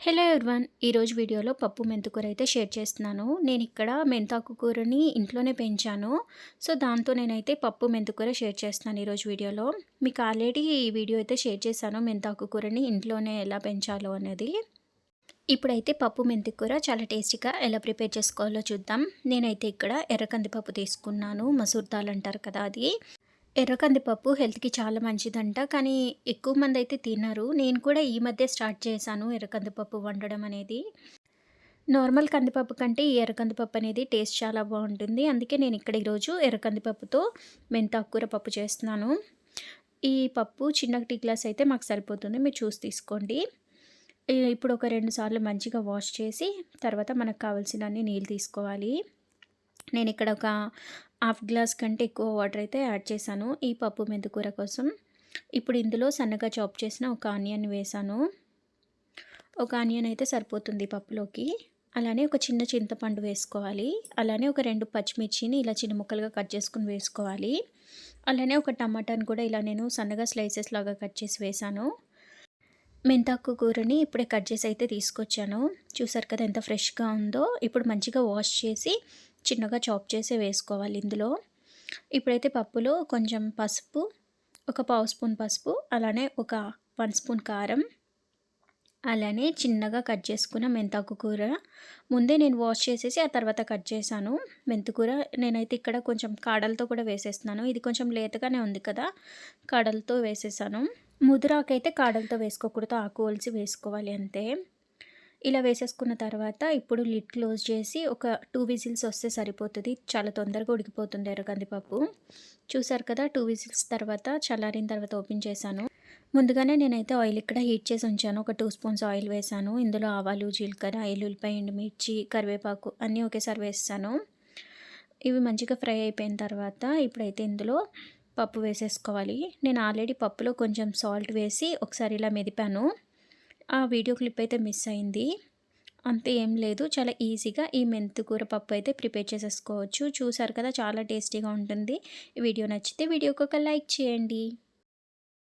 Hello everyone ఈరోజు వీడియోలో పప్పు మెంతుకూర అయితే షేర్ చేస్తున్నాను. నేను ఇక్కడ మెంతాకు కూరని ఇంట్లోనే పెంచాను. సో దాంతో నేనైతే పప్పు మెంతుకూర షేర్ చేస్తున్నాను ఈరోజు వీడియోలో. మీకు ఆల్రెడీ ఈ వీడియో అయితే షేర్ చేశాను మెంతాకు కూరని ఇంట్లోనే ఎలా పెంచాలో అనేది. ఇప్పుడైతే పప్పు మెంతికూర చాలా టేస్టీగా ఎలా ప్రిపేర్ చేసుకోవాలో చూద్దాం. నేనైతే ఇక్కడ ఎర్రకందిపప్పు తీసుకున్నాను. మసూర్ దాల్ అంటారు కదా అది. ఎర్ర కందిపప్పు హెల్త్కి చాలా మంచిదంట. కానీ ఎక్కువ మంది అయితే తినరు. నేను కూడా ఈ మధ్య స్టార్ట్ చేశాను ఎర్ర కందిపప్పు వండడం అనేది. నార్మల్ కందిపప్పు కంటే ఈ ఎర్ర కందిపప్పు అనేది టేస్ట్ చాలా బాగుంటుంది. అందుకే నేను ఇక్కడ ఈరోజు ఎర్ర కందిపప్పుతో మెంతాకూర పప్పు చేస్తున్నాను. ఈ పప్పు చిన్న టీ గ్లాస్ అయితే మాకు సరిపోతుంది. మీరు చూసి తీసుకోండి. ఇప్పుడు ఒక రెండు సార్లు మంచిగా వాష్ చేసి తర్వాత మనకు కావాల్సినన్ని నీళ్ళు తీసుకోవాలి. నేను ఇక్కడ ఒక హాఫ్ గ్లాస్ కంటే ఎక్కువ వాటర్ అయితే యాడ్ చేశాను. ఈ పప్పు మెంతుకూర కోసం. ఇప్పుడు ఇందులో సన్నగా చాప్ చేసిన ఒక ఆనియన్ వేసాను ఒక ఆనియన్ అయితే సరిపోతుంది పప్పులోకి. అలానే ఒక చిన్న చింతపండు వేసుకోవాలి. అలానే ఒక రెండు పచ్చిమిర్చిని ఇలా చిన్న ముక్కలుగా కట్ చేసుకుని వేసుకోవాలి. అలానే ఒక టమాటాని కూడా ఇలా నేను సన్నగా స్లైసెస్ లాగా కట్ చేసి వేసాను మెంతాకు కూరని ఇప్పుడే కట్ చేసి అయితే తీసుకొచ్చాను. చూసారు కదా ఎంత ఫ్రెష్గా ఉందో. ఇప్పుడు మంచిగా వాష్ చేసి చిన్నగా చాప్ చేసి వేసుకోవాలి ఇందులో. ఇప్పుడైతే పప్పులో కొంచెం పసుపు ఒక పావు స్పూన్ పసుపు అలానే ఒక వన్ స్పూన్ కారం అలానే చిన్నగా కట్ చేసుకున్న మెంతాకు కూర. ముందే నేను వాష్ చేసేసి ఆ తర్వాత కట్ చేశాను. మెంతుకూర నేనైతే ఇక్కడ కొంచెం కాడలతో కూడా వేసేస్తున్నాను. ఇది కొంచెం లేతగానే ఉంది కదా కాడలతో వేసేసాను. ముదురాకైతే కాడలతో వేసుకోకూడదు ఆకు ఒలిచి వేసుకోవాలి అంతే. ఇలా వేసేసుకున్న తర్వాత ఇప్పుడు లిడ్ క్లోజ్ చేసి ఒక టూ విజిల్స్ వస్తే సరిపోతుంది. చాలా తొందరగా ఉడికిపోతుంది ఎర్రగందిపప్పు చూసారు కదా టూ విజిల్స్ తర్వాత చల్లారిన తర్వాత ఓపెన్ చేశాను. ముందుగానే నేనైతే ఆయిల్ ఇక్కడ హీట్ చేసి ఉంచాను. ఒక టూ స్పూన్స్ ఆయిల్ వేసాను ఇందులో ఆవాలు జీలకర్ర ఎల్లుల్లిపాయ ఎండుమిర్చి కరివేపాకు అన్నీ ఒకేసారి వేసాను ఇవి మంచిగా ఫ్రై అయిపోయిన తర్వాత ఇప్పుడైతే ఇందులో పప్పు వేసేసుకోవాలి. నేను ఆల్రెడీ పప్పులో కొంచెం సాల్ట్ వేసి ఒకసారి ఇలా మెదిపాను. ఆ వీడియో క్లిప్ అయితే మిస్ అయింది. అంతే ఏం లేదు. చాలా ఈజీగా ఈ మెంతికూర పప్పు అయితే ప్రిపేర్ చేసేసుకోవచ్చు. చూసారు కదా చాలా టేస్టీగా ఉంటుంది. వీడియో నచ్చితే వీడియోకి ఒక లైక్ చేయండి.